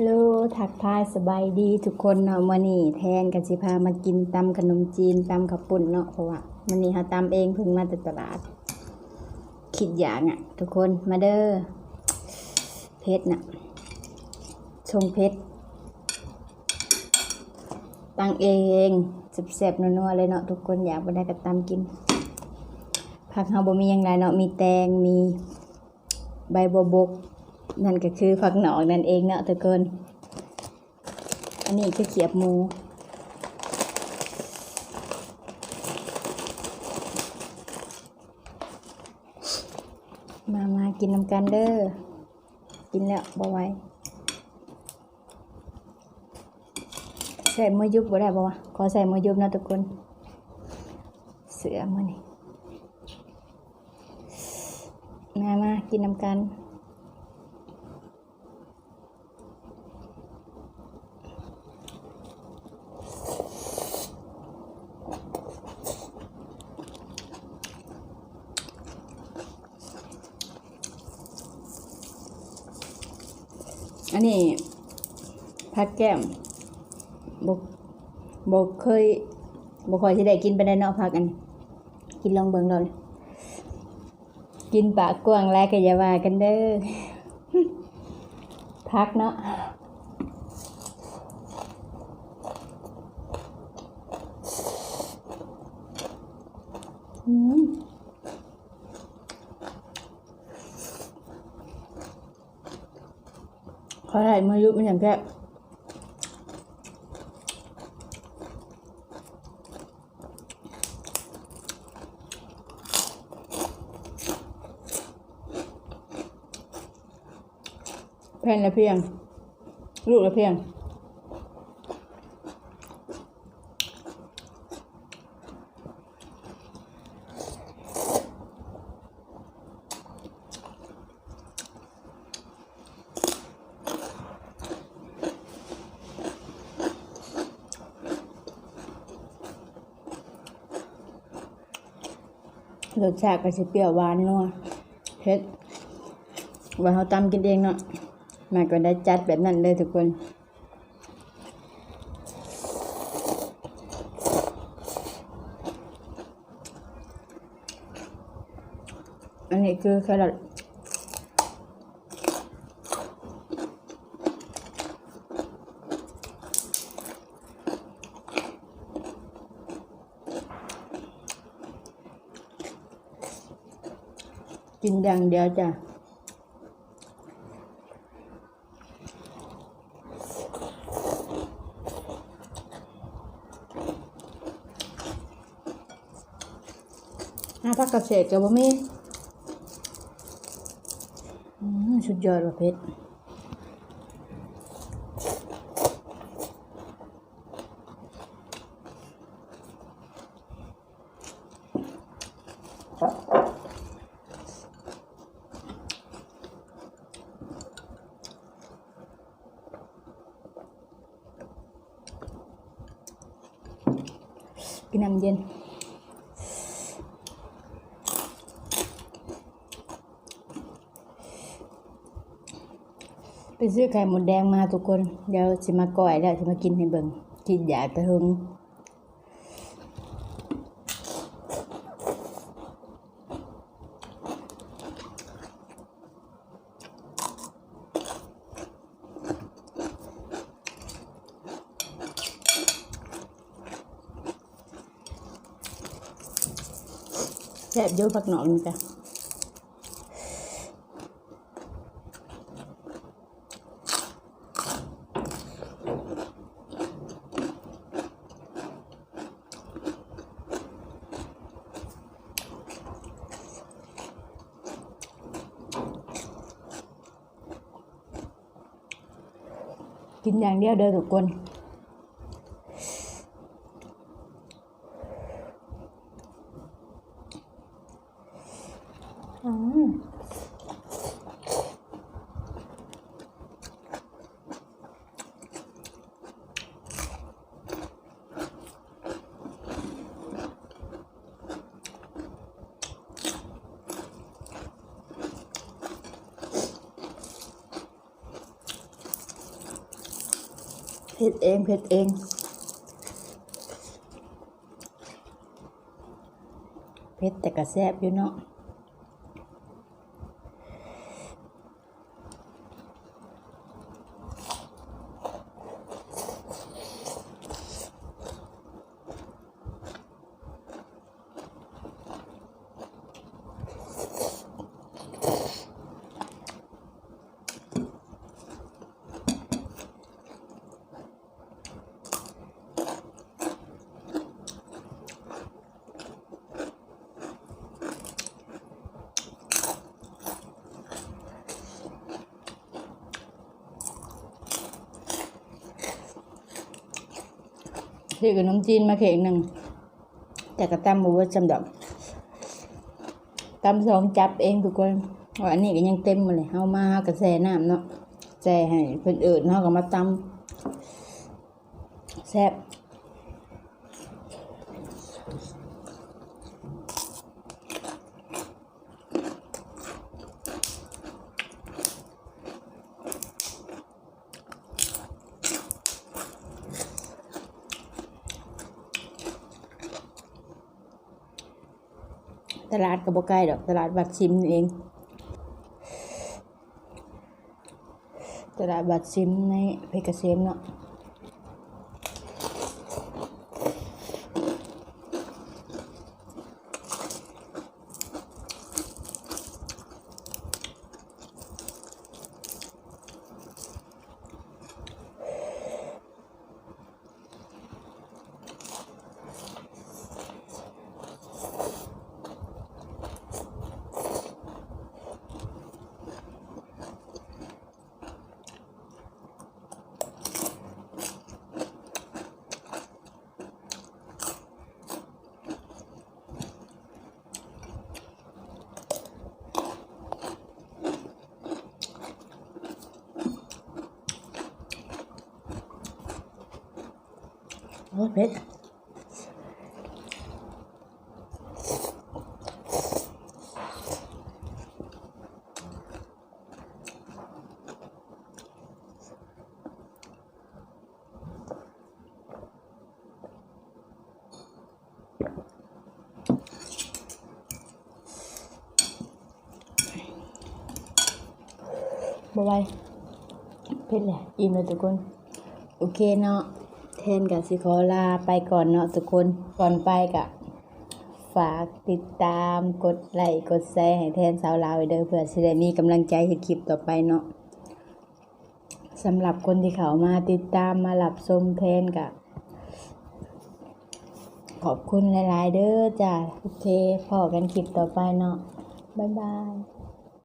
ฮัลโหลทักทายสบายดีทุกคนเนาะมื้อนี้แทนกันสิพามากินตำขนมจีนตำข้าวปุ่นเนาะเพราะว่ามื้อนี้เฮาตำเองเพิ่งมาจากตลาดคิดอย่างอะ ทุกคนมาเด้อเพชรน่ะชงเพชรตั้งเองแซ่บๆนัวๆเลยเนาะทุกคนอยากบ่ได้ก็ตำกินผักเฮาบ่มีหยังหลายเนาะมีแตงมีใบบัวบก นั่นก็คือผักหนอกนั่นเองเนาะทุกคน อันนี้คือเขียบหมูมามากินน้ำกันเด้อ กินแล้วบ่ไหว้ใส่มือยุบบ่ได้บ่วะขอใส่มือยุบเนาะทุกคน เสือมือนี่มามากินน้ำกัน อันนี้ผักแก้มบกบกเคยบกคอยที่ได้กินไปได้นอกผักอัน กินลองเบิ่งเรากินปากกว้างแล้วก็อย่าว่ากันเด้อพักเนาะอืม ขอถ่ายมือยุบมันอย่างแค่แผ่นละเพียง ลูกละเพียง รสชาติก็สิเปรี้ยวหวานนัวเผ็ดวันเขาตำกินเองเนาะมาก็ได้จัดแบบนั้นเลยทุกคนอันนี้คือแครอท กินอย่างเดียวจ้ะห้าพักกระเศษกับบ่มีอืมสุดยอดว่ะเพช กินน้ำเย็นไปซื้อไข่หมดแดงมาทุกคน เดี๋ยวสิมาก่อยแล้วสิมากินให้เบิ่งกินอยากแต่หึงแซ่บเยอะผักหนอกนี่จ้ะกินอย่างเดียวเด้อทุกคน เผ็ดเองเผ็ดเองเผ็ดแต่กระแซบอยู่เนาะ ที่กับน้ำจีนมาเข่งหนึ่ง แต่กระตำบัวจำดอกตำสองจับเองทุกคนว่าอันนี้ก็ยังเต็มมาเลยเฮามาเฮากระแสน้ำเนาะแซ่ให้เพิ่อนอื่นเฮาก็มาตำแซ่บต ลาดก็บ่ใกล้ดอกตลาดบัดซิมเอง ตลาดบัดซิมในเพชรเกษมเนาะ เผ็ดบ่ไหวเผ็ดเลยอิ่มเลยทุกคน โอเคเนาะ ทนกับสิขอลาไปก่อนเนาะทุกคนก่อนไปกะฝากติดตามกดไลค์กดแชร์ให้แทนสาวลาวเด้อเพื่อสิได้มีกำลังใจเฮ็ดคลิปต่อไปเนาะสำหรับคนที่เขามาติดตามมาหลับชมแทนกะขอบคุณหลาย ๆ เด้อจ้ะโอเคพอกันคลิปต่อไปเนาะบ๊ายบาย